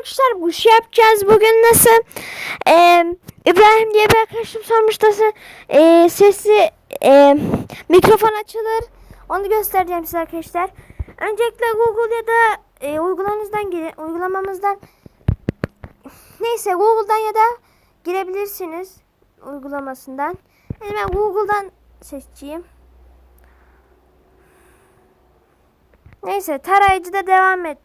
arkadaşlar bu şey yapacağız bugün nasıl Ee, İbrahim diye bir arkadaşım sormuş nasıl ee, sesi ee, mikrofon açılır onu göstereceğim size arkadaşlar. Öncelikle Google ya da ee, uygulamanızdan uygulamamızdan neyse Google'dan ya da girebilirsiniz uygulamasından. Yani ben Google'dan seçeyim. Neyse tarayıcıda devam et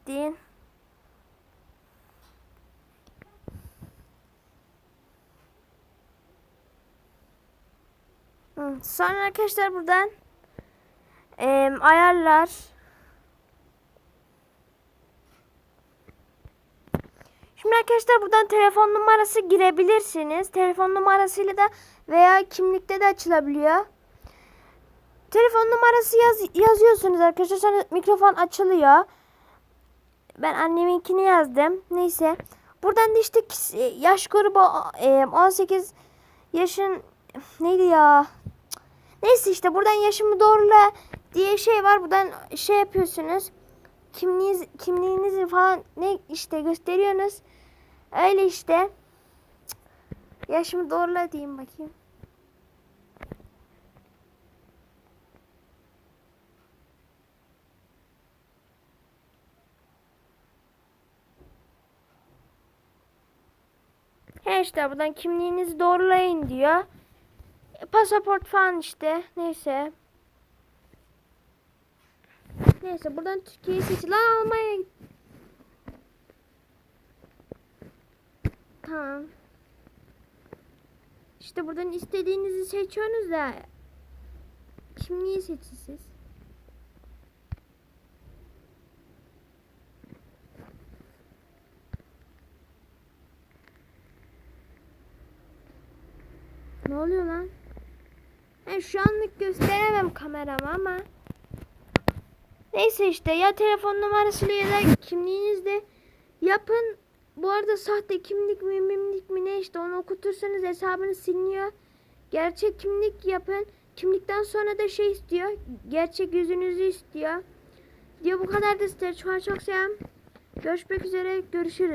Sonra arkadaşlar buradan em, ayarlar Şimdi arkadaşlar buradan telefon numarası girebilirsiniz. Telefon numarasıyla da veya kimlikte de açılabiliyor. Telefon numarası yaz, yazıyorsunuz arkadaşlar. Sonra mikrofon açılıyor. Ben anneminkini yazdım. Neyse. Buradan da işte yaş grubu e, 18 yaşın neydi ya? Neyse işte buradan yaşımı doğrula diye şey var. Buradan şey yapıyorsunuz. Kimliğiniz, kimliğinizi falan ne işte gösteriyorsunuz. Öyle işte. Yaşımı doğrula diyeyim bakayım. He işte buradan kimliğinizi doğrulayın diyor. E, pasaport falan işte. Neyse. Neyse buradan Türkiye'yi seç. Lan Almanya git. Tamam. İşte buradan istediğinizi seçiyorsunuz da kimliği seçin siz. Ne oluyor lan? Şu anlık gösteremem kamerama ama. Neyse işte ya telefon numarasıyla ya da kimliğinizle yapın. Bu arada sahte kimlik mi mimlik mi ne işte onu okutursanız hesabınız siliniyor. Gerçek kimlik yapın. Kimlikten sonra da şey istiyor. Gerçek yüzünüzü istiyor. Diyor bu kadar da. Şu an çok selam. Görüşmek üzere. Görüşürüz.